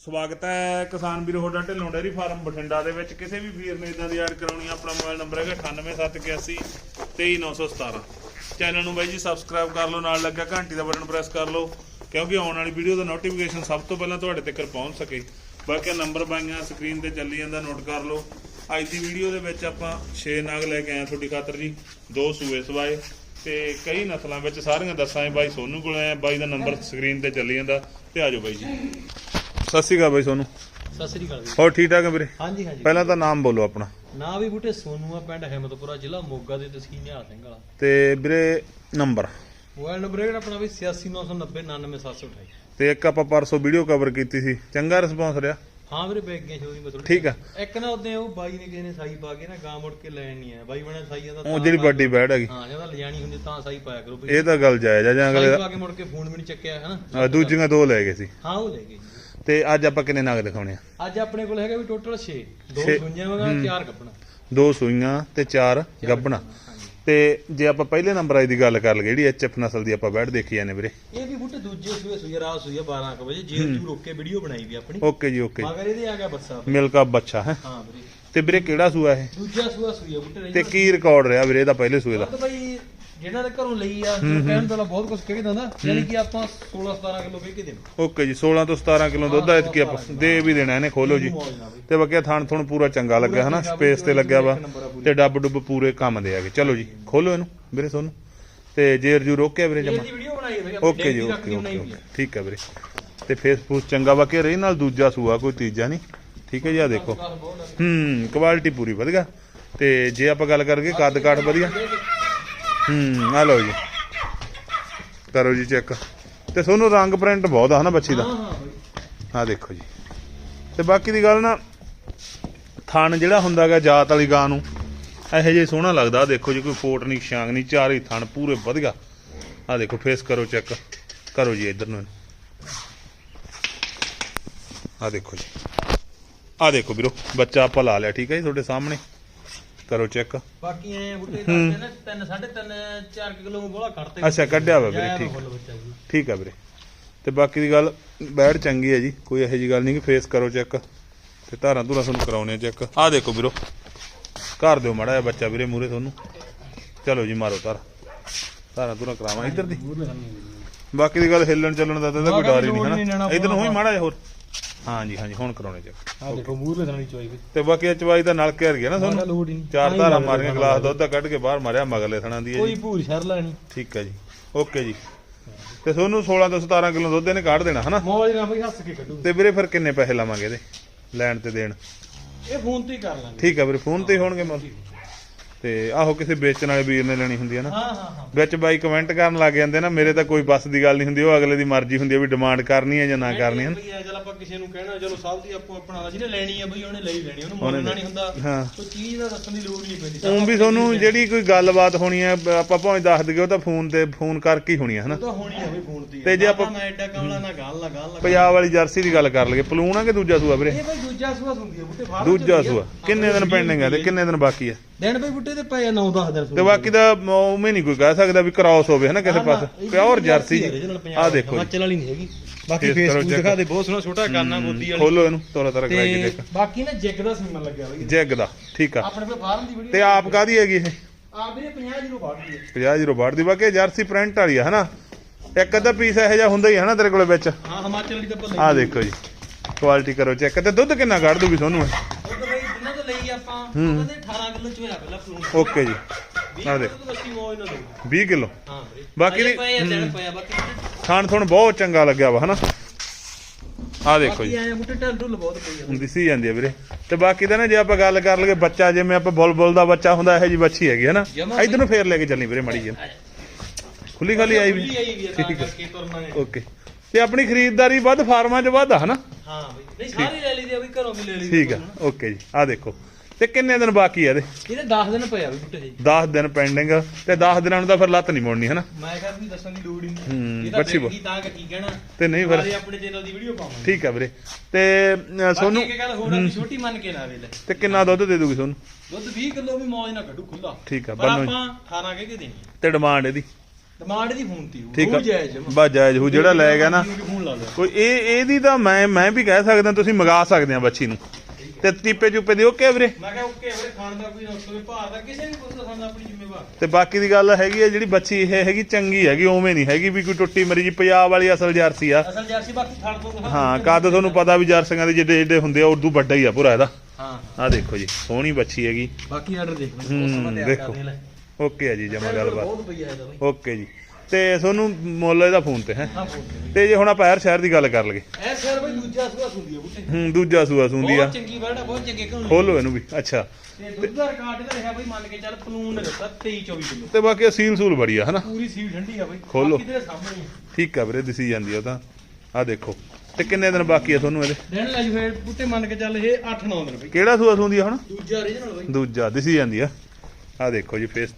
ਸਵਾਗਤ ਹੈ ਕਿਸਾਨ ਵੀਰ ਹੋਡਾ ਢਿੱਲੋਂ ਡੇਅਰੀ ਫਾਰਮ ਬਠਿੰਡਾ ਦੇ ਵਿੱਚ। ਕਿਸੇ ਵੀ ਵੀਰ ਨੇ ਇਦਾਂ ਦੀ ਐਡ ਕਰਾਉਣੀ ਆ, ਆਪਣਾ ਮੋਬਾਈਲ ਨੰਬਰ ਹੈਗਾ 98781 23917 ਚੈਨਲ ਨੂੰ ਬਾਈ ਜੀ ਸਬਸਕ੍ਰਾਈਬ ਕਰ ਲਓ ਨਾਲ ਲੱਗਾ ਘੰਟੀ ਦਾ ਬਟਨ ਪ੍ਰੈਸ ਕਰ ਲਓ ਕਿਉਂਕਿ ਆਉਣ ਵਾਲੀ ਵੀਡੀਓ ਦਾ ਨੋਟੀਫਿਕੇਸ਼ਨ ਸਭ ਤੋਂ ਪਹਿਲਾਂ ਤੁਹਾਡੇ ਤੱਕ ਪਹੁੰਚ ਸਕੇ। ਬਾਕੀ ਨੰਬਰ ਬਾਈਆਂ ਸਕਰੀਨ ਤੇ ਚੱਲੀ ਜਾਂਦਾ ਨੋਟ ਕਰ ਲਓ। ਅੱਜ ਦੀ ਵੀਡੀਓ ਦੇ ਵਿੱਚ ਆਪਾਂ 6 ਨਾਗ ਲੈ ਕੇ ਆਏ ਤੁਹਾਡੀ ਖਾਤਰ ਜੀ ਦੋ ਸੂਏ ਸਵਾਏ ਤੇ ਕਈ ਨਸਲਾਂ ਵਿੱਚ ਸਾਰੀਆਂ ਦੱਸਾਂਗੇ ਬਾਈ ਸੋਨੂ ਕੋਲ ਆਏ ਬਾਈ ਦਾ ਨੰਬਰ ਸਕਰੀਨ ਤੇ ਚੱਲੀ ਜਾਂਦਾ ਤੇ ਆਜੋ ਬਾਈ ਜੀ। ਸਤਿ ਸ਼੍ਰੀ ਅਕਾਲ ਬਾਈ ਸੋਨੂ। ਸਤਿ ਸ੍ਰੀ ਅਕਾਲ ਜੀ। ਹੋਰ ਠੀਕ ਠਾਕ ਹੈ ਵੀਰੇ? ਹਾਂਜੀ ਹਾਂਜੀ। ਪਹਿਲਾਂ ਤਾਂ ਨਾਮ ਬੋਲੋ ਆਪਣਾ। ਨਾ ਵੀ ਬੂਟੇ ਸੋਨੂਆ ਪਿੰਡ ਹਿੰਮਤਪੁਰਾ ਜ਼ਿਲ੍ਹਾ ਮੋਗਾ ਦੇ ਤਹਿਸੀਲ ਨਿਹਾਲ ਸਿੰਘ ਵਾਲਾ। ਤੇ ਵੀਰੇ ਨੰਬਰ? ਮੋਬਾਈਲ ਨੰਬਰ ਹੈਗਾ ਆਪਣਾ ਵੀ 8699099728 ਤੇ ਇੱਕ ਆਪਾਂ ਪਰਸੋਂ ਵੀਡੀਓ ਕਵਰ ਕੀਤੀ ਸੀ। ਚੰਗਾ ਰਿਸਪੌਂਸ ਰਿਹਾ। ਹਾਂ ਵੀਰੇ ਬੈਗ ਗਿਆ ਸ਼ੋਰੀ ਮਤਲਬ ਠੀਕ ਆ। ਇੱਕ ਨਾ ਉਦੋਂ ਉਹ ਬਾਈ ਨੇ ਕਿਸੇ ਨੇ ਸਾਈ ਪਾ ਕੇ ਨਾ ਗਾਂ ਮੁੜ ਕੇ ਲੈਣ ਨਹੀਂ ਆਇਆ। ਬਾਈ ਬਣਾ ਸਾਈ ਦਾ ਉਹ ਜਿਹੜੀ ਵੱਡੀ ਬੈੜ ਹੈਗੀ। ਹਾਂ ਜਦੋਂ ਲਿਜਾਣੀ ਹੁੰਦੀ ਤਾਂ ਸਾਈ ਪਾਇਆ ਕਰੋ। ਇਹ ਤਾਂ ਗੱਲ ਜਾਇਜ਼ ਆ ਜਾਂ ਸਾਈ ਅਗਲੇ ਪਾ ਕੇ ਮੁੜ ਕੇ ਫੋਨ ਵੀ ਨਹੀਂ ਚੱਕਿਆ ਹਨਾ? ਅ, ਦੂਜੀਆਂ ਦੋ ਲੈ ਗਏ ਸੀ। ਹਾਂ ਉਹ ਲੈ ਗਏ। ਤੇ ਅੱਜ ਆਪਾਂ ਕਿੰਨੇ ਨਗ ਦਿਖਾਉਣੇ ਆ? ਅੱਜ ਆਪਣੇ ਕੋਲ ਹੈਗਾ ਵੀ ਟੋਟਲ 6 ਦੋ ਛੇ। ਵਗਾ ਚਾਰ ਕੱਪਣਾ ਦੋ ਸੂਈਆਂ ਤੇ ਚਾਰ ਗੱਬਣਾ ਹਾਂਜੀ ਤੇ ਜੇ ਆਪਾਂ ਪਹਿਲੇ ਨੰਬਰ ਆਈ ਦੀ ਗੱਲ ਕਰ ਲਈਏ ਜਿਹੜੀ ਐਚਐਫ ਨਸਲ ਦੀ ਆਪਾਂ ਬੈੜ ਦੇਖੀ ਜਾਂਦੇ ਵੀਰੇ। ਇਹ ਵੀ ਬੂਟੇ ਦੂਜੇ ਸੂਏ ਸੂਏ ਰਾਤ ਸੂਏ 12 ਕੁ ਵਜੇ। ਜੇਰ ਜੂ ਰੋਕ ਕੇ ਵੀਡੀਓ ਬਣਾਈ ਵੀ ਆਪਣੀ। ਓਕੇ ਜੀ ਓਕੇ। ਮਗਰ ਇਹਦੇ ਆ ਗਿਆ ਬੱਸਾ। ਮਿਲਕਾ ਬੱਚਾ ਹੈ। ਹਾਂ ਵੀਰੇ। ਤੇ ਵੀਰੇ ਕਿਹੜਾ ਸੂਆ ਇਹ? ਦੂਜਾ ਸੂਆ ਆ ਬੁੱਟੇ ਤੇ ਕੀ ਰਿਕਾਰਡ ਰਿਹਾ ਵੀਰੇ ਇਹਦਾ ਪਹਿਲੇ ਸੂਏ ਦਾ? ਤਾਂ ਬਈ ਜਿਹਨਾਂ ਦੇ ਘਰੋਂ ਲਈ ਆ ਕਹਿਣ ਤੋਂ ਬਹੁਤ ਕੁਝ ਕਹਿ ਕੇ ਦਿੰਦਾ ਯਾਨੀ ਕਿ ਆਪਾਂ 16 17 ਕਿਲੋ ਕਹਿ ਕੇ ਦੇਣਾ। ਓਕੇ ਜੀ 16 ਤੋਂ 17 ਕਿਲੋ ਦੁੱਧ ਐਤਕੀ ਆਪਾਂ ਦੇ ਵੀ ਦੇਣਾ ਇਹਨੇ ਖੋਲੋ ਜੀ। ਤੇ ਬਾਕੀ ਥਣ ਥਣ ਪੂਰਾ ਚੰਗਾ ਲੱਗਿਆ ਹਨਾ ਸਪੇਸ ਤੇ ਲੱਗਿਆ ਵਾ। ਤੇ ਡੱਬ ਡੁੱਬ ਪੂਰੇ ਕੰਮ ਦੇ ਆਗੇ। ਚਲੋ ਜੀ ਖੋਲੋ ਇਹਨੂੰ ਵੀਰੇ ਸੋਨੂੰ। ਤੇ ਜੇਰ ਜੂ ਰੋਕਿਆ ਵੀਰੇ ਜਮਾ। ਦੀ ਓਕੇ ਜੀ ਓਕੇ ਓਕੇ। ਠੀਕ ਹੈ ਵੀਰੇ। ਤੇ ਫੇਸਬੁੱਕ ਚੰਗਾ ਬਾਕੀ ਰਹੀ ਨਾਲ ਦੂਜਾ ਸੂਆ ਕੋਈ ਤੀਜਾ ਨਹੀਂ। ਠੀਕ ਹੈ ਜੀ ਆ ਦੇਖੋ। ਹੂੰ ਕੁਆਲਿਟੀ ਪੂਰੀ ਵਧੀਆ। ਤੇ ਜੇ ਆਪਾਂ ਗੱਲ ਕਰਕੇ ਕੱਦ ਕਾਠ ਵਧੀਆ। ਹੂੰ, ਆ ਲਓ ਜੀ। ਕਰੋ ਜੀ ਚੈੱਕ। ਤੇ ਤੁਹਾਨੂੰ ਰੰਗ ਪ੍ਰਿੰਟ ਬਹੁਤ ਆ ਹਨਾ ਬੱਚੀ ਦਾ? ਹਾਂ ਦੇਖੋ ਜੀ। ਤੇ ਬਾਕੀ ਦੀ ਗੱਲ ਨਾ, ਥਣ ਜਿਹੜਾ ਹੁੰਦਾਗਾ ਜਾਤ ਵਾਲੀ ਗਾਂ ਨੂੰ, ਇਹੋ ਜਿਹੇ ਸੋਹਣਾ ਲੱਗਦਾ। ਦੇਖੋ ਜੀ, ਕੋਈ ਫੋਟ ਨਹੀਂ, ਛਾਂਗ ਨਹੀਂ, ਚਾਰੇ ਹੀ ਥਣ ਪੂਰੇ ਵਧੀਆ। ਆ ਦੇਖੋ ਫੇਸ ਕਰੋ ਚੈੱਕ। ਕਰੋ ਜੀ ਇਧਰ ਨੂੰ। ਆ ਦੇਖੋ ਜੀ। ਆ ਦੇਖੋ ਵੀਰੋ, ਬੱਚਾ ਆਪਾਂ ਲਾ ਲਿਆ, ਠੀਕ ਹੈ ਜੀ ਤੁਹਾਡੇ ਸਾਹਮਣੇ? ਕਰੋ ਚੈੱਕ। ਬਾਕੀ ਐ ਬੁੱਟੇ ਦੱਸਦੇ ਨੇ 3 3.5 4 ਕਿਲੋ ਨੂੰ ਬੋਲਾ ਕੱਢਤੇ ਅੱਛਾ ਕੱਢਿਆ ਵਾ ਵੀਰੇ ਠੀਕ। ਠੀਕ ਆ ਤੇ ਬਾਕੀ ਦੀ ਗੱਲ ਬੈੜ ਚੰਗੀ ਹੈ ਜੀ ਕੋਈ ਇਹੋ ਜੀ ਗੱਲ ਨਹੀਂ ਕਿ ਫੇਸ ਕਰੋ ਚੈੱਕ। ਤੇ ਧਾਰਾਂ ਧੂਰਾਂ ਤੁਹਾਨੂੰ ਕਰਾਉਣੇ ਚੈੱਕ। ਆਹ ਦੇਖੋ ਵੀਰੋ ਘਰ ਦਿਓ ਮੜਾ ਜਿਹਾ ਬੱਚਾ ਵੀਰੇ ਮੂਰੇ ਤੁਹਾਨੂੰ। ਚਲੋ ਜੀ ਮਾਰੋ ਧਾਰ। ਧਾਰਾਂ ਧੂਰਾਂ ਕਰਾਵਾਂ ਇੱਧਰ ਦੀ। ਬਾਕੀ ਦੀ ਗੱਲ ਹਿੱਲਣ ਚੱਲਣ ਦਾ ਤਾਂ ਕੋਈ ਡਰ ਹੀ ਨਹੀਂ ਹਨਾ। ਇੱਧਰ ਨੂੰ ਹੋਈ ਮਾੜਾ ਜਿਹਾ ਹੋਰ। ਹਾਂਜੀ ਹਾਂਜੀ ਹੁਣ ਕਰਾਉਣੇ ਚੈੱਕ ਆ ਦੇਖੋ ਮੂਰਲੇ ਥਾਣੀ ਚੋਈ ਵੀ। ਤੇ ਬਾਕੀ ਇਹ ਚਵਾਈ ਤਾਂ ਨਲਕੇ ਹਰ ਗਿਆ ਨਾ ਤੁਹਾਨੂੰ? ਲੋੜ ਹੀ ਨਹੀਂ। ਚਾਰ ਧਾਰਾਂ ਮਾਰੀਆਂ ਗਲਾਸ ਦੁੱਧ ਦਾ ਕੱਢ ਕੇ ਬਾਹਰ ਮਾਰਿਆ ਮਗਲੇ ਥਣਾ ਦੀ ਹੈ ਕੋਈ ਜੀ। ਭੂਰ ਸ਼ਰ ਲੈਣੀ ਠੀਕ ਹੈ ਜੀ। ਓਕੇ ਜੀ। ਤੇ ਤੁਹਾਨੂੰ 16 ਤੋਂ 17 ਕਿਲੋ ਦੁੱਧ ਇਹਨੇ ਕੱਢ ਦੇਣਾ ਹਨਾ? ਮੌਜ ਨਾਲ ਬਈ ਹੱਸ ਕੇ ਕੱਢੂ ਤੇ ਵੀਰੇ ਫਿਰ ਕਿੰਨੇ ਪੈਸੇ ਲਵਾਂਗੇ ਇਹਦੇ? ਲੈਣ ਤੇ ਦੇਣ। ਇਹ ਫੋਨ ਤੇ ਹੀ ਕਰ ਲਾਂਗੇ। ਠੀਕ ਆ ਵੀਰੇ ਫੋਨ ਤੇ ਹੀ ਹੋਣਗੇ ਮੁੱਲ ਤੇ ਆਹੋ ਕਿਸੇ ਵੇਚਣ ਵਾਲੇ ਵੀਰ ਨੇ ਲੈਣੀ ਹੁੰਦੀ ਹੈ ਨਾ। ਹਾਂ ਹਾਂ ਹਾਂ। ਵਿੱਚ ਬਾਈ ਕਮੈਂਟ ਕਰਨ ਲੱਗ ਜਾਂਦੇ ਨਾ ਮੇਰੇ ਤਾਂ ਕੋਈ ਬਸ ਦੀ ਗੱਲ ਨਹੀਂ ਹੁੰਦੀ ਉਹ ਅਗਲੇ ਦੀ ਮਰਜ਼ੀ ਹੁੰਦੀ ਹੈ ਵੀ ਡਿਮਾਂਡ ਕਰਨੀ ਹੈ ਜਾਂ ਨਾ ਕਰਨੀ ਹੈ ਚਲ ਆਪਾਂ ਕਿਸੇ ਨੂੰ ਕਹਿਣਾ ਚਲੋ ਸਭ ਦੀ ਆਪੋ ਆਪਣਾ ਜਿਹਨੇ ਲੈਣੀ ਆ ਬਈ ਉਹਨੇ ਲਈ ਲੈਣੀ ਉਹਨੂੰ ਮੰਨਣਾ ਨਹੀਂ ਹੁੰਦਾ। ਹਾਂ। ਕੋਈ ਚੀਜ਼ ਦਾ ਦੱਸਣ ਦੀ ਲੋੜ ਨਹੀਂ ਪੈਂਦੀ। ਉਹ ਵੀ ਤੁਹਾਨੂੰ ਜਿਹੜੀ ਕੋਈ ਗੱਲਬਾਤ ਹੋਣੀ ਹੈ ਆਪਾਂ ਭਾਵੇਂ ਦੱਸ ਦਈਏ ਉਹ ਤਾਂ ਫੋਨ ਤੇ ਫੋਨ ਕਰਕੇ ਹੀ ਹੋਣੀ ਹੈ ਹਨਾ। ਉਹ ਤਾਂ ਹੋਣੀ ਆ ਬਈ ਫੋਨ ਤੇ ਹੀ। ਤੇ ਜੇ ਆਪਾਂ- ਮੈਂ ਐਡਾ ਕਮਲਾ ਨਾ ਗੱਲ ਨਾ ਗੱਲ ਨਾ ਪੰਜਾਬ ਵਾਲੀ ਜਰਸੀ ਦੀ ਗੱਲ ਕਰ ਲਈਏ ਪਲੂਣ ਆ ਕਿ ਦੂਜਾ ਸੂਆ ਵੀਰੇ? ਇਹ ਬਈ ਦੂਜਾ ਸੂਆ ਹੁੰਦੀ ਬੁੱਟੇ ਦੂਜਾ ਸੂਆ। ਕਿੰਨੇ ਦਿਨ ਪੈਂਡਿੰਗ ਹੈ ਤੇ ਕਿੰਨੇ ਦਿਨ ਬਾਕੀ ਹੈ ਦਿਨ ਬਈ ਬੁੱਟੇ ਤੇ ਪਏ 9 10 ਦਿਨ ਤੇ ਬਾਕੀ ਦਾ ਉਵੇਂ ਨਹੀਂ ਕੋਈ ਕਹਿ ਸਕਦਾ ਵੀ ਕ੍ਰਾਸ ਹੋਵੇ ਹਨਾ ਕਿਸੇ ਪਾਸੇ। ਪਿਓਰ ਜਰਸੀ ਆ ਦੇਖੋ ਹਿਮਾਚਲ ਵਾਲੀ ਨਹੀਂ ਹੈਗੀ। ਬਾਕੀ ਫੇਸਬੁੱਕ। ਦਿਖਾ ਦੇ ਬਹੁਤ ਸੋਹਣਾ ਛੋਟਾ ਕਾਨਾ ਗੋਦੀ ਵਾਲੀ। ਖੋਲੋ ਇਹਨੂੰ ਤੋਰਾ ਤੋਰਾ ਕਰਾਈ ਕੇ ਦੇਖ। ਬਾਕੀ ਨਾ ਜਿੱਗ ਦਾ ਸੀਮਨ ਲੱਗਿਆ ਬਈ ਜੈਗ ਦਾ ਠੀਕ ਆ। ਆਪਣੇ ਕੋਲ ਫਾਰਮ ਦੀ ਵੀਡੀਓ ਤੇ ਆਪ ਕਾਦੀ ਹੈਗੀ ਇਹ? ਆ ਵੀਰੇ 50 ਜੀਰੋ ਬਾੜ ਦੀ ਹੈ। 50 ਜੀਰੋ ਬਾੜ ਦੀ ਬਾਕੀ ਜਰਸੀ ਪ੍ਰਿੰਟ ਵਾਲੀ ਆ ਹਨਾ। ਇੱਕ ਅੱਧਾ ਪੀਸ ਇਹੋ ਜਿਹਾ ਹੁੰਦਾ ਹੀ ਹੈ ਨਾ ਤੇਰੇ ਕੋਲੇ ਵਿੱਚ। ਹਾਂ ਹਿਮਾਚਲ ਵਾਲੀ ਤਾਂ ਆਪਾਂ ਲਈ ਆ। ਦੇਖੋ ਜੀ ਕੁਆਲਿਟੀ ਕਰੋ ਚੈੱਕ ਤੇ ਦੁੱਧ ਕਿੰਨਾ ਕੱਢ ਦੂਗੀ ਤੁਹਾਨੂੰ ਇਹ? ਲਈ ਆਪਾਂ ਉਹਨਾਂ ਦੇ 18 ਕਿਲੋ ਚੋਇਆ ਪਹਿਲਾਂ ਫਲੂਨ ਓਕੇ ਜੀ। ਆ ਦੇਖ ਤੋਂ ਬੱਚੀ ਮੋਜ ਨਾ ਦੋ। 20 ਕਿਲੋ। ਹਾਂ ਬਾਕੀ ਦੀ- ਆ ਆ ਖਾਣ ਤੁਹਾਨੂੰ ਬਹੁਤ ਚੰਗਾ ਲੱਗਿਆ ਵਾ ਹਨਾ? ਆ ਦੇਖੋ ਜੀ। ਆ। ਦਿਸੀ ਜਾਂਦੀ ਹੈ ਵੀਰੇ। ਤੇ ਬਾਕੀ ਤਾਂ ਨਾ ਜੇ ਆਪਾਂ ਗੱਲ ਕਰ ਲਈਏ ਬੱਚਾ ਜਿਵੇਂ ਆਪਾਂ ਬੁਲਬੁਲ ਦਾ ਬੱਚਾ ਹੁੰਦਾ ਇਹੋ ਜੀ ਬੱਚੀ ਹੈਗੀ ਹੈ ਨਾ ਇਧਰ ਨੂੰ ਫੇਰ ਲੈ ਕੇ ਚੱਲਣੀ ਵੀਰੇ ਮੜੀ ਜੀ ਖੁੱਲੀ ਖਾਲੀ ਆਈ ਵੀ। ਆ ਤੁਰਨਾ ਹੈ। ਓਕੇ। ਤੇ ਆਪਣੀ ਖਰੀਦਦਾਰੀ ਵੱਧ ਫਾਰਮਾਂ 'ਚ ਵੱਧ ਆ ਹਨਾ? ਹਾਂ ਬਈ। ਨਹੀਂ ਸਾਰੀ ਲੈ ਲਈ ਦੀ ਆ ਬਈ ਘਰੋਂ ਵੀ ਲੈ ਲਈ ਠੀਕ ਆ ਓਕੇ ਜੀ। ਆ ਦੇਖੋ। ਤੇ ਕਿੰਨੇ ਦਿਨ ਬਾਕੀ ਆ ਇਹਦੇ? ਇਹਦੇ 10 ਦਿਨ ਪਏ ਆ ਬਈ ਬੁੱਟੇ ਜੀ। 10 ਦਿਨ ਪੈਂਡਿੰਗ। ਤੇ 10 ਦਿਨਾਂ ਨੂੰ ਤਾਂ ਫਿਰ ਲੱਤ ਨਹੀਂ ਮੋੜਨੀ ਹਨਾ? ਮੈਂ ਕਿਹਾ ਵੀ ਦੱਸਣ ਦੀ ਲੋੜ ਹੀ ਨਹੀਂ। ਇਹ ਤਾਂ ਬੱਚੀ ਦੇਖੀ ਤਾਂ ਕਿ ਕੀ ਕਹਿਣਾ ਤੇ ਨਹੀਂ ਫਿਰ ਸਾਰੇ ਆਪਣੇ ਚੈਨਲ ਦੀ ਵੀਡੀਓ ਪਾਵਾਂਗੇ। ਠੀਕ ਆ ਵੀਰੇ। ਤੇ ਸੋਨੂੰ ਇੱਕ ਗੱਲ ਹੋਰ ਆ ਵੀ ਛੋਟੀ ਮੰਨ ਕੇ ਨਾ ਵੇਲੇ। ਤੇ ਕਿੰਨਾ ਦੁੱਧ ਦੇ ਦੂਗੀ ਸੋਨੂੰ? ਦੁੱਧ 20 ਕਿਲੋ ਵੀ ਮੌਜ ਨਾ ਕੱਢੂ ਖੁੱਲਾ ਠੀਕ ਆ, ਬੰਨੋ। ਆਪਾਂ 18 ਕਹਿ ਕੇ ਦੇਣੀ। ਤੇ ਡਿਮਾਂਡ ਇਹਦੀ? ਡਿਮਾਂਡ ਦੀ ਫੋਨ ਤੀ ਠੀਕ ਆ। ਬਸ ਜਾਇਜ਼ ਹੋ ਜਿਹੜਾ ਲੈ ਗਿਆ ਨਾ ਕੋਈ ਇਹ ਇਹਦੀ ਤਾਂ ਮੈਂ ਮੈਂ ਵੀ ਕਹਿ ਸਕਦਾ ਤੁਸੀਂ ਮੰਗਾ ਸਕਦੇ ਆ ਬੱਚੀ ਨੂੰ। ਤੇ ਟੀਪੇ ਚੁੱਪੇ ਦੀ ਓਕੇ ਵੀਰੇ? ਮੈਂ ਕਿਹਾ ਓਕੇ ਵੀਰੇ ਖਾਣ ਦਾ ਕੋਈ ਨੁਕਸ ਹੋਵੇ ਭਾਰ ਦਾ ਕਿਸੇ ਵੀ ਕੁਝ ਦਾ ਖਾਣਾ ਆਪਣੀ ਜ਼ਿੰਮੇਵਾਰ। ਤੇ ਬਾਕੀ ਦੀ ਗੱਲ ਹੈਗੀ ਹੈ ਜਿਹੜੀ ਬੱਚੀ ਇਹ ਹੈਗੀ ਚੰਗੀ ਹੈਗੀ ਉਵੇਂ ਨਹੀਂ ਹੈਗੀ ਵੀ ਕੋਈ ਟੁੱਟੀ ਮਰੀ ਜੀ ਪੰਜਾਬ ਵਾਲੀ ਅਸਲ ਜਰਸੀ ਆ। ਅਸਲ ਜਰਸੀ ਬਾਕੀ ਛੱਡ ਦੋ ਦਿਖਾ। ਹਾਂ ਕੱਦ ਤੁਹਾਨੂੰ ਪਤਾ ਵੀ ਜਰਸੀਆਂ ਦੇ ਜਿੱਡੇ ਜਿੱਡੇ ਹੁੰਦੇ ਆ ਉਦੋਂ ਵੱਡਾ ਹੀ ਆ ਪੂਰਾ ਇਹਦਾ। ਹਾਂ। ਆ ਦੇਖੋ ਜੀ ਸੋਹਣੀ ਬੱਚੀ ਹੈਗੀ। ਬਾਕੀ ਆਰਡਰ ਦੇਖ ਲਓ ਉਸ ਸਮਾਂ ਤਿਆਰ ਦੇਖੋ। ਕਰਦੇ ਲੈ। ਓਕੇ ਆ ਜੀ ਜਮਾ ਗੱਲਬਾਤ। ਬਹੁਤ ਬਈ। ਓਕੇ ਜੀ। ਤੇ ਤੁਹਾਨੂੰ ਮੁੱਲ ਇਹਦਾ ਫੋਨ ਤੇ ਹੈ? ਹਾਂ ਫੋਨ ਤੇ। ਤੇ ਜੇ ਹੁਣ ਆਪਾਂ ਹਰ ਸ਼ਹਿਰ ਦੀ ਗੱਲ ਕਰ ਲਈਏ। ਐ ਸਰ ਬਈ ਦੂਜਾ ਸੁਆ ਸੁੰਦੀ ਆ ਬੁੱਟੇ। ਹੂੰ ਦੂਜਾ ਸੂਆ ਸੁੰਦੀ ਆ। ਬਹੁਤ ਚੰਗੀ ਬਰਡ ਆ ਬਹੁਤ ਚੰਗੇ ਘਰੋਂ ਖੋਲੋ ਇਹਨੂੰ ਵੀ ਅੱਛਾ। ਤੇ ਦੁੱਧ ਦਾ ਰਿਕਾਰਡ ਇਹਦਾ ਰਿਹਾ ਬਈ ਮੰਨ ਕੇ ਚੱਲ ਪਲੂਨ ਨੇ ਦਿੱਤਾ 23 24 ਕਿਲੋ। ਤੇ ਬਾਕੀ ਸੀਲ ਸੂਲ ਬੜੀ ਆ ਹਨਾ? ਪੂਰੀ ਸੀਲ ਠੰਡੀ ਆ ਬਈ। ਖੋਲੋ। ਬਾਕੀ ਤੇਰੇ ਸਾਹਮਣੇ ਆ। ਠੀਕ ਆ ਵੀਰੇ ਦਿਸੀ ਜਾਂਦੀ ਆ ਤਾਂ। ਆ ਦੇਖੋ। ਤੇ ਕਿੰਨੇ ਦਿਨ ਬਾਕੀ ਆ ਤੁਹਾਨੂੰ ਇਹਦੇ? ਦਿਨ ਲੈ ਜੂ ਫੇਰ ਬੁੱਟੇ ਮੰਨ ਕੇ ਚੱਲ ਇਹ 8 9 ਦਿਨ ਬਈ। ਕਿਹੜਾ ਸੂਆ ਸੁੰਦੀ ਆ ਹੁਣ? ਦੂਜਾ ਰੀਜਨਲ ਬਈ। ਦੂਜਾ ਦਿਸੀ ਜਾਂਦੀ ਆ। ਆ ਦੇਖੋ ਜੀ ਫੇਸ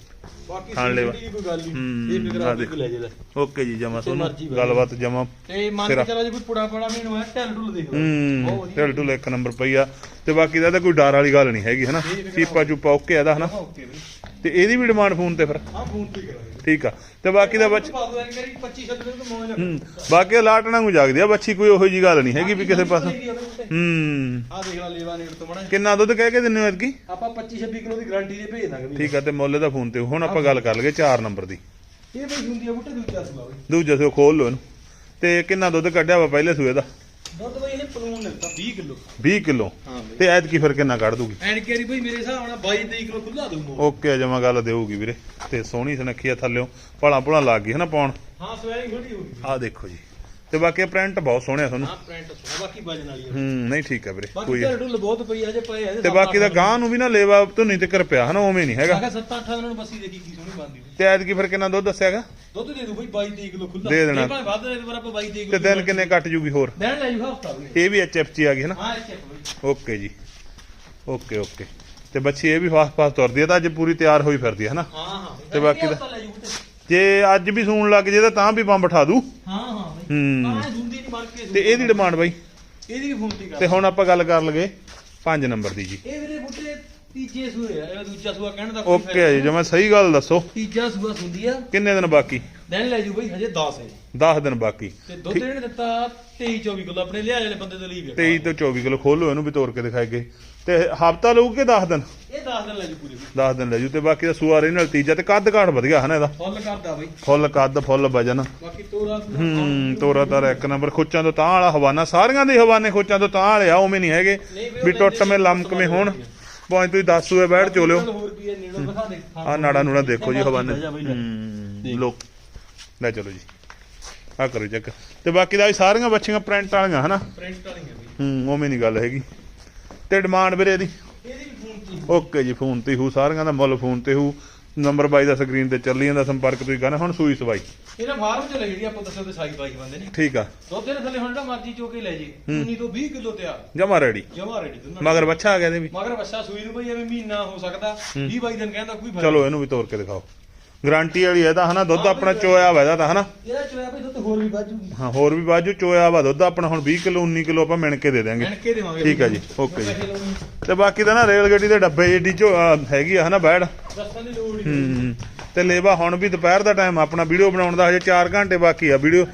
ਬਾਕੀ ਖਾਣ ਲੈਵਾ। ਦੀ ਕੋਈ ਗੱਲ ਨਹੀਂ ਇਹ ਫਿਕਰ ਆ ਆ। ਲੈ ਜੇ ਲੈ। ਓਕੇ ਜੀ ਜਮਾ ਤੁਹਾਨੂੰ। ਮਰਜ਼ੀ ਗੱਲਬਾਤ ਜਮਾ ਤੇ ਮੰਨ ਸਿਰਾ। ਕੇ ਚੱਲ ਜੇ ਕੋਈ ਪੁੜਾ ਪੜਾ ਮੈਨੂੰ ਹੈ ਢਲ ਢੁਲ ਦੇਖ ਲਓ। ਹੂੰ ਵਧੀਆ। ਢਿਲ ਢੁਲ ਇੱਕ ਨੰਬਰ ਪਈ ਆ। ਤੇ ਬਾਕੀ ਦਾ ਤਾਂ ਕੋਈ ਡਰ ਵਾਲੀ ਗੱਲ ਨਹੀਂ ਹੈਗੀ ਹਨਾ? ਚੀਪਾ ਚੂਪਾ ਓਕੇ ਇਹਦਾ ਹਨਾ? ਓਕੇ ਬਈ ਤੇ ਇਹਦੀ ਵੀ ਡਿਮਾਂਡ ਫੋਨ ਤੇ ਫਿਰ? ਹਾਂ ਫੋਨ ਤੇ ਕਰਾਂਗੇ। ਠੀਕ ਆ। ਤੇ ਬਾਕੀ ਦਾ ਬੱਚ ਪਾ ਦੋ ਐ ਕਰੀ 25 ਛੱਡ ਦੇ ਮੋਹ ਨਾ ਹੂੰ ਬਾਕੀ ਲਾਟਣਾ ਨੂੰ ਜਾਗਦੀ ਆ ਬੱਚੀ ਕੋਈ ਉਹੋ ਜੀ ਗੱਲ ਨਹੀਂ ਹੈਗੀ ਵੀ ਕਿਸੇ ਪਾਸੇ। ਹੂੰ। ਆ ਦੇਖ ਲੈ ਲੇਵਾ ਨੇੜ ਤੋਂ ਮੜਾ ਕਿੰਨਾ ਦੁੱਧ ਕਹਿ ਕੇ ਦਿੰਨੇ ਹੋ ਐਤਕੀ? ਆਪਾਂ 25 26 ਕਿਲੋ ਦੀ ਗਾਰੰਟੀ ਦੇ ਭੇਜ ਦਾਂਗੇ ਠੀਕ ਆ ਤੇ ਮੁੱਲ ਦਾ ਫੋਨ ਤੇ ਹੁਣ ਆਪਾਂ ਗੱਲ ਕਰ ਲਈਏ 4 ਨੰਬਰ ਦੀ। ਇਹ ਬਈ ਹੁੰਦੀ ਆ ਬੁੱਟੇ ਦੂਜਾ ਸੁਆ ਬਈ। ਦੂਜੇ ਖੋਲ ਲਓ ਇਹਨੂੰ। ਤੇ ਕਿੰਨਾ ਦੁੱਧ ਕੱਢਿਆ ਵਾ ਪਹਿਲੇ ਸੂਏ ਦਾ? ਦੁੱਧ ਬਈ ਇਹਨੇ ਪਲੂਨ ਲੈਤਾ 20 ਕਿਲੋ। 20 ਕਿਲੋ। ਹਾਂ ਬਈ। ਤੇ ਐਤਕੀ ਫਿਰ ਕਿੰਨਾ ਕੱਢ ਦੂਗੀ? ਐਨ ਕੇਰੀ ਬਈ ਮੇਰੇ ਹਿਸਾਬ ਨਾਲ 22 23 ਕਿਲੋ ਖੁੱਲਾ ਦਊ ਮੋਹ ਓਕੇ ਜਮਾ ਗੱਲ ਦੇਊਗੀ ਵੀਰੇ। ਤੇ ਸੋਹਣੀ ਸੁਨੱਖੀ ਆ ਥੱਲਿਓ। ਭਲਾ ਭੁਲਾ ਲੱਗ ਗਈ ਹਨਾ ਪਾਉਣ? ਹਾਂ ਸਵੈਲਿੰਗ ਥੋੜੀ ਹੋ ਗਈ ਆਹ ਦੇਖੋ ਜੀ। ਤੇ ਬਾਕੀ ਪ੍ਰਿੰਟ ਬਹੁਤ ਸੋਹਣੇ ਆ ਤੁਹਾਨੂੰ। ਹਾਂ ਪ੍ਰਿੰਟ ਸੁਆ ਬਾਕੀ ਵਜਨ ਵਾਲੀ ਹੂੰ ਨਹੀਂ ਠੀਕ ਆ ਵੀਰੇ ਬਾਕੀ ਕੋਈ ਢਲ ਢੁਲ ਬਹੁਤ ਪਈ ਹਜੇ ਪਏ ਆ ਤੇ ਬਾਕੀ ਦਾ ਗਾਂ ਨੂੰ ਵੀ ਨਾ ਲੇਵਾ ਧੁੰਨੀ ਤੇ ਕਰ ਪਿਆ ਹਨਾ ਉਵੇਂ ਨਹੀਂ ਹੈਗਾ। ਹੈਗਾ 7 8 ਦਿਨਾਂ ਨੂੰ ਬੱਸੀ ਦੇਖੀ ਕੀ ਸੋਹਣੀ ਬਣਦੀ ਤੇ ਐਤਕੀ ਫਿਰ ਕਿੰਨਾ ਦੁੱਧ ਦੱਸਿਆਗਾ ਦੁੱਧ ਦੇ ਦੂ ਬਈ 22 23 ਕਿਲੋ ਖੁੱਲਾ ਦੇ ਦੇਣਾ। ਭਾਵੇਂ ਵੱਧ ਦੇ ਪਰ ਆਪਾਂ 22 23 ਤੇ ਕਿਲੋ ਦਿਨ ਕਿੰਨੇ ਕੱਟ ਜੂਗੀ ਹੋਰ? ਦੇਣ ਲੈ ਜੂ ਹਫਤਾ ਇਹ ਵੀ ਐਚਐਫ ਚ ਆ ਗਈ ਹਨਾ? ਹਾਂ ਬਈ ਓਕੇ ਜੀ। Okay okay. ਤੇ ਬੱਚੀ ਇਹ ਵੀ ਫਾਸਟ ਫਾਸਟ ਤੁਰਦੀ ਹੈ ਤਾਂ ਅੱਜ ਪੂਰੀ ਤਿਆਰ ਹੋਈ ਫਿਰਦੀ ਹੈ ਹਨਾ? ਹਾਂ ਹਾਂ। ਤੇ ਬਾਕੀ ਦਾ- ਜੂ ਅੱਜ ਵੀ ਸੂਣ ਲੱਗ ਜੇ ਤਾਂ ਤਾਂ ਵੀ ਬੰਬ ਉਠਾ ਦੂ। ਹਾਂ। ਹਾਂ। ਨਹੀਂ ਕੇ ਤੇ ਇਹਦੀ ਡਿਮਾਂਡ ਬਾਈ? ਇਹਦੀ ਵੀ ਕਰ ਤੇ ਹੁਣ ਆਪਾਂ ਗੱਲ ਕਰ ਲਗੇ 5 ਨੰਬਰ ਦੀ ਜੀ। ਇਹ ਤੀਜੇ ਸੂਏ ਆ ਇਹ ਦੂਜਾ ਸੂਆ ਕਹਿਣ ਦਾ ਓਕੇ ਜੀ ਜੇ ਮੈਂ ਸਹੀ ਗੱਲ ਦੱਸੋ। ਤੀਜਾ ਸੂਆ ਸੁੰਦੀ ਆ। ਕਿੰਨੇ ਦਿਨ ਬਾਕੀ? ਦਿਨ ਲੈ ਜੂ ਬਈ ਹਜੇ 10 ਹੈ। 10 ਦਿਨ ਬਾਕੀ। ਤੇ ਦੁੱਧ ਇਹਨੇ ਦਿੱਤਾ 23 24 ਕਿਲੋ ਆਪਣੇ ਲਿਆ ਵਾਲੇ ਬੰਦੇ ਤੋਂ ਲਈ ਗਿਆ। 23 ਤੋਂ 24 ਕਿਲੋ ਖੋਲੋ ਇਹਨੂੰ ਵੀ ਤੋੜ ਕੇ ਦਿਖਾਏਗੇ ਤੇ ਹਫਤਾ ਲਊ ਕਿ 10 ਦਿਨ? ਇਹ 10 ਦਿਨ ਲੈ ਜੂ ਪੂਰੀ। 10 ਦਿਨ ਲੈ ਜੂ ਤੇ ਬਾਕੀ ਦਾ ਸੂਆ ਨਾਲ ਤੀਜਾ ਤੇ ਕੱਦ ਕਾਠ ਵਧੀਆ ਹਨਾ ਇਹਦਾ? ਫੁੱਲ ਕਰਦਾ ਬਈ। ਫੁੱਲ ਕੱਦ ਫੁੱਲ ਵਜਨ। ਬਾਕੀ ਤੋਰਾ ਹੂੰ ਤੋਰਾ ਤਾਰਾ ਇੱਕ ਨੰਬਰ ਖੋਚਾਂ ਤੋਂ ਤਾਂ ਵਾਲਾ ਹਵਾਨਾ ਸਾਰੀਆਂ ਦੇ ਹਵਾਨੇ ਖੋਚਾਂ ਤੋਂ ਤਾਂ ਵਾਲੇ ਆ ਉਵੇਂ ਨਹੀਂ ਹੈਗੇ। ਵੀ ਟੁੱਟਵੇਂ ਲੰਮਕਵੇਂ ਹੋਣ। ਭਾਵੇਂ ਤੁਸੀਂ 10 ਸੂਏ ਬੈਠ ਚੋਲਿਓ। ਹੋਰ ਕੀ ਹੈ ਨੇੜੋਂ ਦਿਖਾ ਦੇ। ਆ ਨਾੜਾ ਨੂੜਾ ਦੇਖੋ ਜੀ ਹਵਾਨੇ। ਹੂੰ ਲੋ ਲੈ ਚਲੋ ਜੀ। ਆ ਕਰੋ ਚੈੱਕ। ਤੇ ਬਾਕੀ ਦਾ ਵੀ ਸਾਰੀਆਂ ਬੱਚੀਆਂ ਪ੍ਰਿੰਟ ਵਾਲੀਆਂ ਹਨਾ? ਪ੍ਰਿੰਟ ਵਾਲੀ ਹੈ ਬਈ ਹੂੰ ਉਵੇਂ ਨਹੀਂ ਗੱਲ ਹੈਗੀ। ਤੇ ਡਿਮਾਂਡ ਵੀਰੇ ਇਹਦੀ? ਇਹਦੀ ਵੀ ਫੋਨ ਤੀ ਓਕੇ ਜੀ ਫੋਨ ਤੇ ਹੂ ਸਾਰੀਆਂ ਦਾ ਮੁੱਲ ਫੋਨ ਤੇ ਹੂ ਨੰਬਰ ਬਾਈ ਦਾ ਸਕਰੀਨ ਤੇ ਚੱਲੀ ਜਾਂਦਾ ਸੰਪਰਕ ਤੁਸੀਂ ਕਰਨਾ ਹੁਣ ਸੂਈ ਸਵਾਈ। ਇਹਨਾਂ ਫਾਰਮ ਚ ਲੈ ਜਿਹੜੀ ਆਪਾਂ ਦੱਸੋ ਤੇ ਸਾਈ ਬਾਈ ਬੰਦੇ ਨੇ। ਠੀਕ ਆ। ਦੁੱਧ ਦੇ ਥੱਲੇ ਹੁਣ ਜਿਹੜਾ ਮਰਜ਼ੀ ਚੋ ਕੇ ਲੈ ਜੇ 19 ਤੋਂ 20 ਕਿਲੋ ਤਿਆਰ। ਜਮਾ ਰੈਡੀ ਜਮਾ ਰੈਡੀ ਮਗਰ ਬੱਚਾ ਆ ਗਿਆ ਇਹਦੇ ਵੀ। ਮਗਰ ਬੱਚਾ ਸੂਈ ਨੂੰ ਬਈ ਐਵੇਂ ਮਹੀਨਾ ਹੋ ਸਕਦਾ। 20 22 ਦਿਨ ਕਹਿੰਦਾ ਕੋਈ ਫਾਇਦਾ ਚਲੋ ਇਹਨੂੰ ਵੀ ਤੋੜ ਕੇ ਦਿਖਾਓ। ਗਾਰੰਟੀ ਵਾਲੀ ਹੈ ਤਾਂ ਹਨਾ? ਦੁੱਧ ਆਪਣਾ ਚੋਇਆ ਵਾ ਇਹਦਾ ਤਾਂ ਹਨਾ? ਇਹਦਾ ਚੋਇਆ ਬਈ ਦੁੱਧ ਹੋਰ ਵੀ ਵਾਜੂਗੀ ਹਾਂ ਹੋਰ ਵੀ ਬਾਜੂ ਚੋਇਆ ਵਾ ਦੁੱਧ ਆਪਣਾ। ਹੁਣ 20 ਕਿਲੋ 19 ਕਿਲੋ ਆਪਾਂ ਮਿਣ ਕੇ ਦੇ ਦਿਆਂਗੇ। ਐਨਕੇ ਦੇਵਾਂਗੇ। ਠੀਕ ਆ ਜੀ, ਓਕੇ ਜੀ। ਤੇ ਬਾਕੀ ਦਾ ਨਾ ਰੇਲ ਗੱਡੀ ਦੇ ਡੱਬੇ ਜਿੱਡੀ ਚੋ ਹੈਗੀ ਆ ਹਨਾ ਬੈੜ? ਦੱਸਣ ਦੀ ਲੋੜ ਹੀ ਤੇ ਲੇਵਾ ਹੁਣ ਵੀ ਦੁਪਹਿਰ ਦਾ ਟਾਈਮ ਆਪਣਾ ਵੀਡੀਓ ਬਣਾਉਣ ਦਾ ਹਜੇ 4 ਘੰਟੇ ਬਾਕੀ ਆ ਵੀਡੀਓ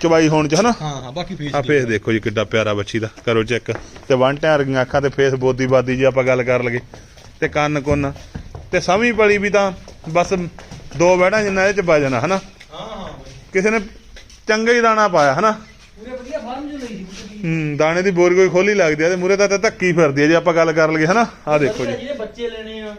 ਚਵਾਈ ਹੋਣ ਚ ਹਨਾ? ਹਾਂ ਹਾਂ ਬਾਕੀ ਫੇਸ ਆ ਫੇਸ ਦੇਖੋ ਜੀ ਕਿੱਡਾ ਪਿਆਰਾ ਬੱਚੀ ਦਾ ਕਰੋ ਚੈੱਕ ਤੇ ਵਨ ਟਾਇਰ ਰਹੀਆਂ ਅੱਖਾਂ ਤੇ ਫੇਸ ਬੋਦੀ ਬਾਦੀ ਜੀ ਆਪਾਂ ਗੱਲ ਕਰ ਲਗੇ ਤੇ ਕੰਨ ਕੁੰਨ। ਤੇ ਸਮੀ ਪਲੀ ਵੀ ਤਾਂ ਬਸ ਦੋ ਬੈੜਾਂ ਜਿੰਨਾ ਇਹ ਚ ਪਾ ਜਾਣਾ ਹਨਾ? ਹਾਂ ਹਾਂ ਕਿਸੇ ਨੇ ਚੰਗਾ ਹੀ ਦਾਣਾ ਪਾਇਆ ਹਨਾ ਪੂਰੇ ਵਧੀਆ ਫਾਰਮ ਚ ਲਈ ਸੀ ਬੁੱਢੀ ਹੂੰ ਦਾਣੇ ਦੀ ਬੋਰ ਕੋਈ ਖੋਲੀ ਲੱਗਦੀ ਆ ਤੇ ਮੂਰੇ ਤਾਂ ਤਾਂ ਧੱਕੀ ਫਿਰਦੀ ਆ ਜੇ ਆਪਾਂ ਗੱਲ ਕਰ ਲਗੇ ਹਨਾ? ਆ ਦੇਖੋ ਜੀ। ਜਿਹਨੇ ਬੱਚੇ ਲੈਣੇ ਆ।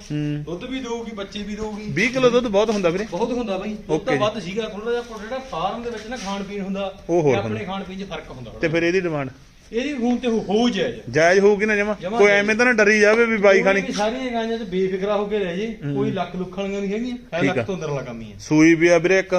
ਦੁੱਧ ਵੀ ਦਊਗੀ ਬੱਚੇ ਵੀ ਦਊਗੀ। 20 ਕਿਲੋ ਦੁੱਧ ਬਹੁਤ ਹੁੰਦਾ ਵੀਰੇ। ਬਹੁਤ ਹੁੰਦਾ ਬਈ ਓਕੇ ਤਾਂ। ਵੱਧ ਸੀਗਾ ਥੋੜਾ ਜਿਹਾ ਜਿਹੜਾ ਫਾਰਮ ਦੇ ਵਿੱਚ ਨਾ ਖਾਣ ਪੀਣ ਹੁੰਦਾ ਉਹ ਤੇ ਆਪਣੇ। ਖਾਣ ਪੀਣ 'ਚ ਫ਼ਰਕ ਹੁੰਦਾ ਤੇ ਫਿਰ ਇਹਦੀ ਡਿਮਾਂਡ ਇਹਦੀ ਹੁਣ ਤੇ ਹੋ ਜਾਇਜ਼। ਜਾਇਜ਼ ਹੋਊਗੀ ਨਾ ਜਮਾ? ਜਮਾਂ ਕੋਈ ਜਾਇਜ਼। ਐਵੇਂ ਤਾਂ ਨਾ ਡਰੀ ਜਾਵੇ ਵੀ ਬਾਈ ਖਾਣੀ। ਕੋਈ ਵੀ ਸਾਰੀਆਂ ਗਾਂਆਂ 'ਚ ਬੇਫਿਕਰਾ ਹੋ ਕੇ ਰਹਿ ਜੇ ਕੋਈ ਲੱਖ ਲੁੱਖਾਂ ਵਾਲੀਆਂ ਨਹੀਂ ਹੈਗੀਆਂ ਹੈ ਠੀਕ ਆ। ਲੱਖ ਤੋਂ ਅੰਦਰਲਾ ਕੰਮ ਹੀ ਹੈ। ਸੂਈ ਵੀ ਆ ਵੀਰੇ ਇੱਕ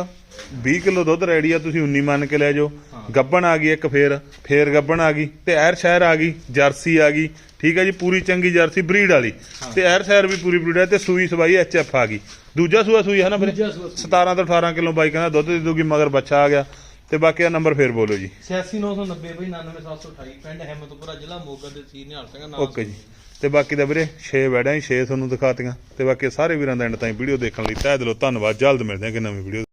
20 ਕਿਲੋ ਦੁੱਧ ਰੈਡੀ ਆ ਤੁਸੀਂ 19 ਮੰਨ ਕੇ ਲੈ ਜਾਓ। ਹਾਂ। ਗੱਬਣ ਆ ਗਈ ਇੱਕ ਫੇਰ ਫੇਰ ਗੱਬਣ ਆ ਗਈ ਤੇ ਐਰ ਸ਼ਹਿਰ ਆ ਗਈ ਜਰਸੀ ਆ ਗਈ। ਠੀਕ ਹੈ ਜੀ ਪੂਰੀ ਚੰਗੀ ਜਰਸੀ ਬਰੀਡ ਵਾਲੀ। ਤੇ ਐਰ ਸ਼ਹਿਰ ਵੀ ਪੂਰੀ ਬਰੀਡ ਹੈ ਤੇ ਸੂਈ ਸਵਾਈ ਐਚਐਫ ਆ ਗਈ। ਦੂਜਾ ਸੂਆ ਸੂਈ ਹੈ ਨਾ ਵੀਰੇ? ਦੂਜਾ ਸੂਆ ਸੂਈ। 17 ਤੋਂ 18 ਕਿਲੋ ਬਾਈ ਕਹਿੰਦਾ ਦੁੱਧ ਦੇ ਦੂਗੀ ਮਗਰ ਬੱਚਾ ਆ ਗਿਆ। ਤੇ ਬਾਕੀ ਦਾ ਨੰਬਰ ਫੇਰ ਬੋਲੋ ਜੀ। 86990 ਬਈ 99728 ਪਿੰਡ ਹਿੰਮਤਪੁਰਾ ਜ਼ਿਲ੍ਹਾ ਮੋਗਾ ਦੇ ਸੀ ਨਿਹਾਲ ਸਿੰਘ ਨਾਮ ਓਕੇ ਜੀ। ਤੇ ਬਾਕੀ ਦਾ ਵੀਰੇ 6 ਵੈੜਾਂ ਹੀ 6 ਤੁਹਾਨੂੰ ਦਿਖਾਤੀਆਂ। ਤੇ ਬਾਕੀ ਸਾਰੇ ਵੀਰਾਂ ਦਾ ਐਂਡ ਤਾਈਂ ਵੀਡੀਓ ਦੇਖਣ ਲਈ ਤਹਿ ਦਿਲੋਂ ਧੰਨਵਾਦ। ਜਲਦ ਮਿਲਦੇ ਹਾਂ ਕਿ ਨਵੀਂ ਵੀਡੀਓ